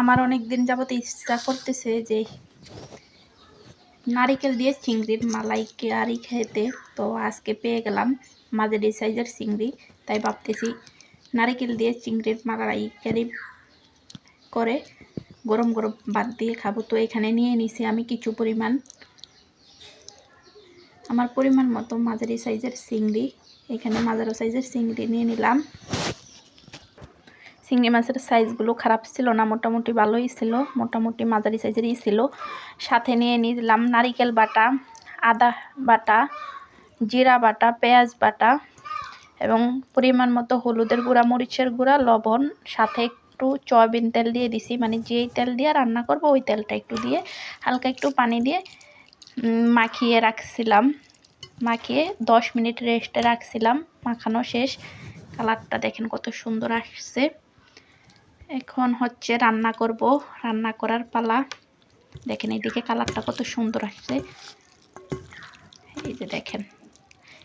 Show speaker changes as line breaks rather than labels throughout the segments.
আমার অনেক দিন যাবত ইচ্ছা করতেছে যে নারিকেল দিয়ে চিংড়ির মালাইকারি খেতে। তো আজকে পেয়ে গেলাম মাঝারি সাইজের চিংড়ি। তাই ভাবতেছি নারিকেল দিয়ে চিংড়ির মালাইকারি করে গরম গরম ভাত দিয়ে খাব। তো এখানে নিয়ে নিছি আমি কিছু পরিমাণ। আমার পরিমাণ মতো মাঝারি সাইজের চিংড়ি। এখানে মাঝারি সাইজের চিংড়ি নিয়ে নিলাম। চিংড়ি মাছের সাইজগুলো খারাপ ছিল না, মোটামুটি ভালোই ছিল, মোটামুটি মাঝারি সাইজেরই ছিল। সাথে নিয়ে নিলাম নারিকেল বাটা, আদা বাটা, জিরা বাটা, পেঁয়াজ বাটা এবং পরিমাণ মতো হলুদের গুঁড়া, মরিচের গুঁড়া, লবণ, সাথে একটু সয়াবিন তেল দিয়ে দিছি মানে যেই তেল দিয়ে রান্না করব ওই তেলটা একটু দিয়ে হালকা একটু পানি দিয়ে মাখিয়ে রাখছিলাম। মাখিয়ে দশ মিনিট রেস্টে রাখছিলাম, মাখানো শেষ। কালারটা দেখেন কত সুন্দর আসছে। এখন হচ্ছে রান্না করব। রান্না করার পালা। দেখেন এইদিকে কালারটা কত সুন্দর আসছে। এই যে দেখেন,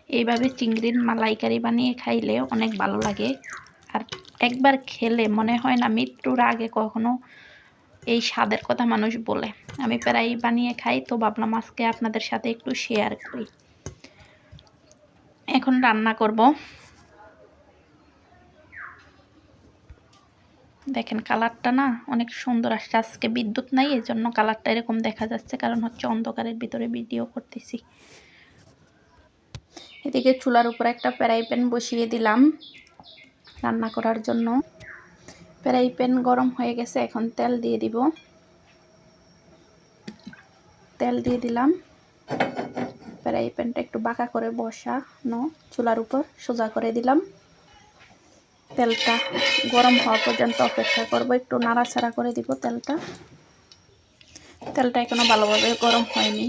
এইভাবে চিংড়ির মালাইকারি বানিয়ে খাইলে অনেক ভালো লাগে। আর একবার খেলে মনে হয় না মৃত্যুর আগে কখনো এই স্বাদের কথা মানুষ বলে। আমি প্রায় বানিয়ে খাই, তো ভাবলাম আজকে আপনাদের সাথে একটু শেয়ার করি। এখন রান্না করব। দেখেন কালারটা না অনেক সুন্দর আসছে। আজকে বিদ্যুৎ নাই এই জন্য কালারটা এরকম দেখা যাচ্ছে, কারণ হচ্ছে অন্ধকারের ভিতরে ভিডিও করতেছি। এদিকে চুলার উপর একটা প্যারাই প্যান বসিয়ে দিলাম রান্না করার জন্য। প্যারাই প্যান গরম হয়ে গেছে, এখন তেল দিয়ে দিব। তেল দিয়ে দিলাম। প্যারাই প্যানটা একটু বাঁকা করে বসানো, চুলার উপর সোজা করে দিলাম। তেলটা গরম হওয়া পর্যন্ত অপেক্ষা করব। একটু নাড়াচাড়া করে দিব তেলটা। তেলটা এখনও ভালোভাবে গরম হয়নি।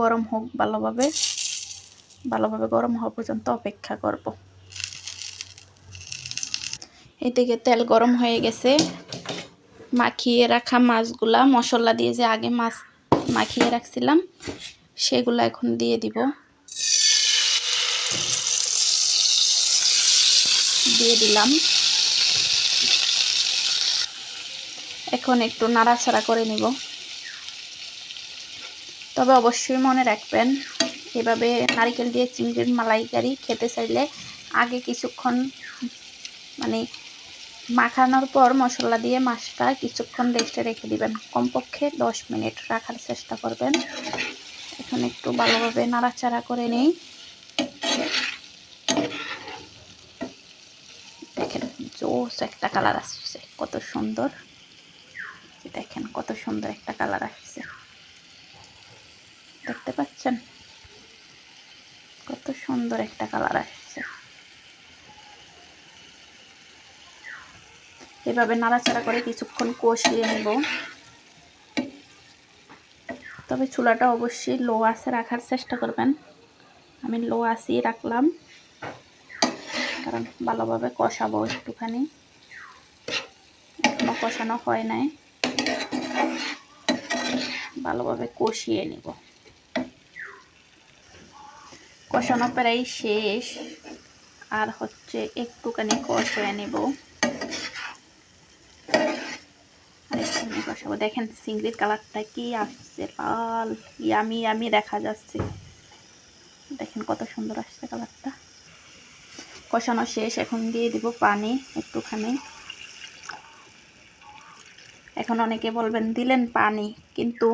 গরম হোক ভালোভাবে ভালোভাবে গরম হওয়া পর্যন্ত অপেক্ষা করব। এদিকে তেল গরম হয়ে গেছে। মাখিয়ে রাখা মাছগুলা, মশলা দিয়ে যে আগে মাছ মাখিয়ে রাখছিলাম, সেগুলো এখন দিয়ে দিব। দিয়ে দিলাম। এখন একটু নাড়াচাড়া করে নিব। তবে অবশ্যই মনে রাখবেন, এভাবে নারিকেল দিয়ে চিংড়ির মালাইকারি খেতে চাইলে আগে কিছুক্ষণ মানে মাখানোর পর মশলা দিয়ে মাছটা কিছুক্ষণ রেস্টে রেখে দিবেন। কমপক্ষে দশ মিনিট রাখার চেষ্টা করবেন। এখন একটু ভালোভাবে নাড়াচাড়া করে নেই দেখেন একটা কালার আসছে। কত সুন্দর। দেখেন, কত সুন্দর একটা কালার আসছে। দেখতে পাচ্ছেন? কত সুন্দর একটা কালার আসছে। এভাবে নাড়াচাড়া করে কিছুক্ষণ কষিয়ে নেব। তবে চুলাটা অবশ্যই লো আসে রাখার চেষ্টা করবেন। আমি লো আসিয়ে রাখলাম। কারণ ভালোভাবে কষাবো একটুখানি। এখনও কষানো হয় নাই। ভালোভাবে কষিয়ে নিব। কষানো প্রায় শেষ। আর হচ্ছে একটুখানি কষিয়ে নেব। কষাবো। দেখেন চিংড়ির কালারটা কি আসছে, লাল, ইয়ামি ইয়ামি দেখা যাচ্ছে। দেখেন কত সুন্দর আসছে কালারটা। কষানো শেষ, এখন দিয়ে দিব পানি একটুখানি। এখন অনেকে বলবেন, দিলেন পানি। কিন্তু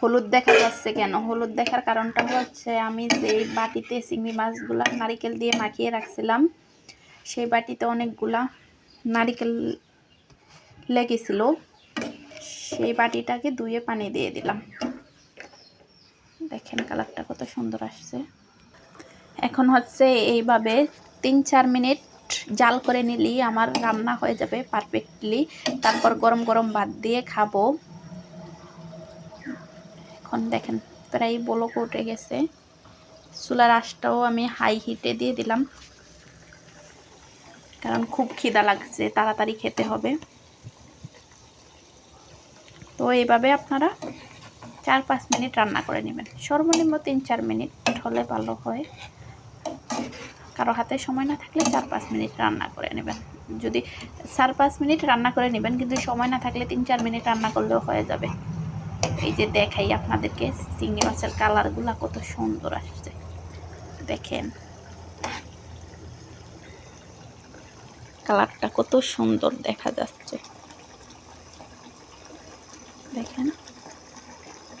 হলুদ দেখা যাচ্ছে কেন? হলুদ দেখার কারণটা হচ্ছে, আমি যে বাটিতে চিংড়ি মাছগুলা নারিকেল দিয়ে মাখিয়ে রাখছিলাম, সেই বাটিতে অনেকগুলা নারিকেল লেগেছিল। সেই বাটিটাকে ধুয়ে পানি দিয়ে দিলাম। দেখেন কালারটা কত সুন্দর আসছে। এখন হচ্ছে এইভাবে তিন চার মিনিট জাল করে নিলেই আমার রান্না হয়ে যাবে পারফেক্টলি তারপর গরম গরম ভাত দিয়ে খাব। এখন দেখেন, প্রায় বলক উঠে গেছে। চুলার আঁশটাও আমি হাই হিটে দিয়ে দিলাম। কারণ খুব খিদা লাগছে, তাড়াতাড়ি খেতে হবে। তো এইভাবে আপনারা চার পাঁচ মিনিট রান্না করে নেবেন। সর্বনিম্ন তিন চার মিনিট হলে ভালো হয়। কারও হাতে সময় না থাকলে চার পাঁচ মিনিট রান্না করে নেবেন। যদি চার পাঁচ মিনিট রান্না করে নেবেন, কিন্তু সময় না থাকলে তিন চার মিনিট রান্না করলেও হয়ে যাবে। এই যে দেখাই আপনাদেরকে চিংড়ি মাছের কালারগুলো কত সুন্দর আসছে। দেখেন। কালারটা কত সুন্দর দেখা যাচ্ছে।